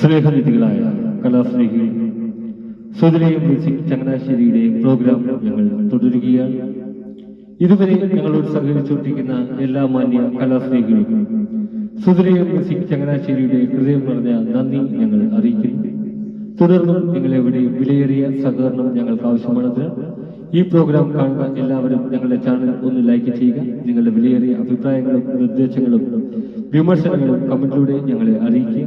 സ്നേഹനിധികളായ കലാസ്നേഹികൾ സുതിരയും music ചങ്ങനാശ്ശേരിയുടെയും programme ഞങ്ങൾ തുടരുകയാണ്. ഇതുവരെ ഞങ്ങളോട് സഹകരിച്ചുകൊണ്ടിരിക്കുന്ന എല്ലാ മാന്യ കലാസ്നേഹികൾക്കും സുതിരയും മ്യൂസിക് ചങ്ങനാശ്ശേരിയുടെ ഹൃദയം നിറഞ്ഞ നന്ദി ഞങ്ങൾ അറിയിക്കുന്നു. തുടർന്നും നിങ്ങളെവിടെ വിലയേറിയ സഹകരണം ഞങ്ങൾക്ക് ആവശ്യമാണതിന് ഈ പ്രോഗ്രാം കാണുന്ന എല്ലാവരും ഞങ്ങളുടെ ചാനൽ ഒന്ന് ലൈക്ക് ചെയ്യുക നിങ്ങളുടെ വിലയേറിയ അഭിപ്രായങ്ങളും നിർദ്ദേശങ്ങളും വിമർശനങ്ങളും കമന്റിലൂടെ ഞങ്ങളെ അറിയിക്കുക.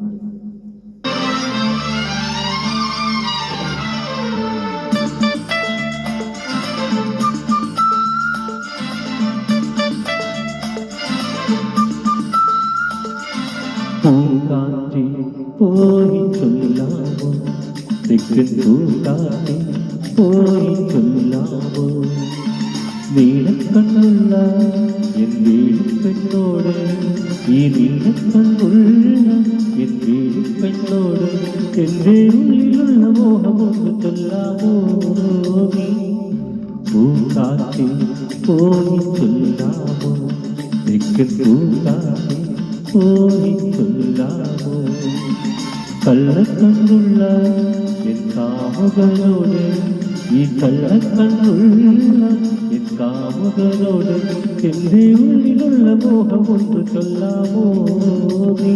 പൂങ്കാറ്റി പോയി ചൊല്ലാമോ തെക്കൻ പൂങ്കാറ്റി പോയി ചൊല്ലാമോ നീലക്കണ്ണുള്ള എൻ വീടിപ്പെണ്ണോട് ഈ നീലക്കണ്ണുള്ള എൻ വീടിപ്പെണ്ണോട് എന്റെ ഉള്ളിലുള്ള മോഹമൊന്ന് ചൊല്ലാമോ നീ പൂങ്കാറ്റി പോയി ചൊല്ലാമോ തെക്കൻ പൂങ്കാറ്റി പോയി ചൊല്ലാമോ കള്ളക്കണ്ണുള്ള എൻ കാമുകനോട് ഈ കള്ളക്കണ്ണുള്ള എൻ കാമുകനോട് എന്റെ ഉള്ളിലുള്ള മോഹമൊന്ന് ചൊല്ലാമോ നീ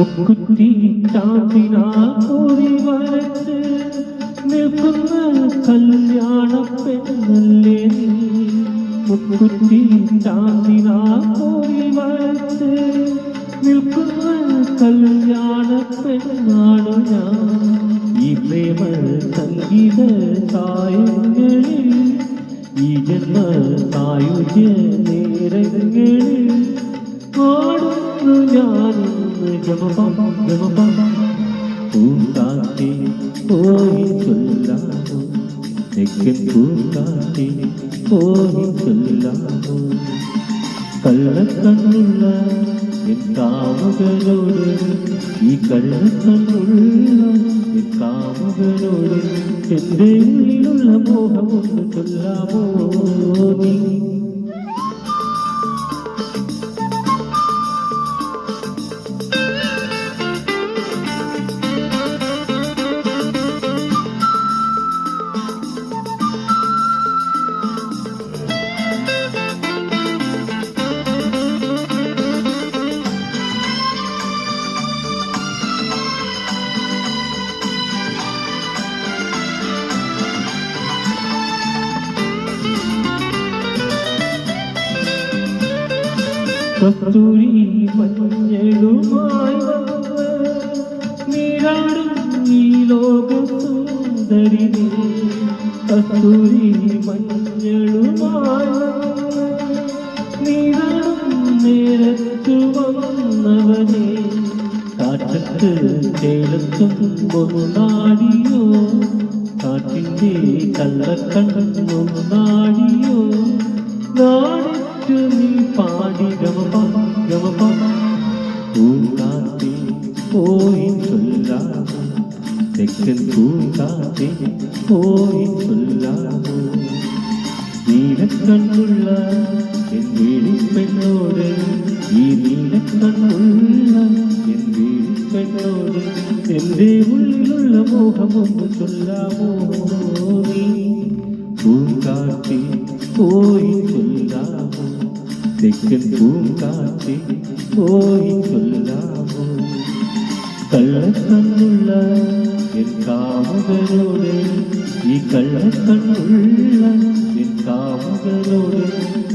മുക്കുത്തി ചാത്തിനാ കോരി വരച്ച് നിൽക്കുന്ന കല്യാണ പെണ്ണല്ലേ നീ. മുക്കുത്തി ചാത്തിനാ വരച്ച് നിൽക്കുന്ന കല്യാണ പെണ്ണാണു ഞാൻ ഈ പ്രേമ സംഗീത സായങ്ങളിൽ ഈ ജന്മ സായുജ്യ നേരങ്ങളിൽ പാടുന്നു ഗമപം പൂങ്കാറ്റി പോയി ചൊല്ലാമോ? തെക്കൻ പൂങ്കാറ്റി പോയി ചൊല്ലാമോ? കള്ളക്കണ്ണുള്ള എൻ കാമുകനോട് ഈ കള്ളക്കണ്ണുള്ള എൻ കാമുകനോട് എന്റെ ഉള്ളിലുള്ള മോഹമൊന്ന് ചൊല്ലാമോ? കസ്തൂരി മഞ്ഞളുമായി നീരാടും ഈ ലോക സുന്ദരി കസ്തൂരി മഞ്ഞളുമായി നീരാടും നേരത്തു വന്നവനെ. കാറ്റത്ത് ചേലത്തും ഒന്നാടിയോ കാറ്റിന്റെ കള്ളക്കണ്ണൊന്നാടിയോ നാടിച്ചു നീ പാടി ഗമപ ഗമപ പൂങ്കാത്തി പോയി ചൊല്ലാമോ തെക്കൻ പൂങ്കാത്തി പോയി ചൊല്ലാമോ നീലക്കണ്ണുള്ള എൻ വീടിപ്പെണ്ണോട് ഈ നീലക്കണ്ണുള്ള എൻ വീടിപ്പെണ്ണോട് എന്റെ ഉള്ളിലുള്ള മോഹമൊന്ന് ചൊല്ലാമോ നീ പൂങ്കാറ്റി പോയി ചൊല്ലാമോ തെക്കൻ പൂങ്കാറ്റി പോയി ചൊല്ലാമോ കള്ളക്കണ്ണുള്ള എൻ കാമുകരോട് ഈ കള്ളക്കണ്ണുള്ള എൻ കാമുകരോട്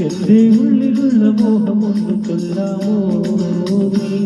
എന്റെ ഉള്ളിലുള്ള മോഹമൊന്ന് ചൊല്ലാമോ നീ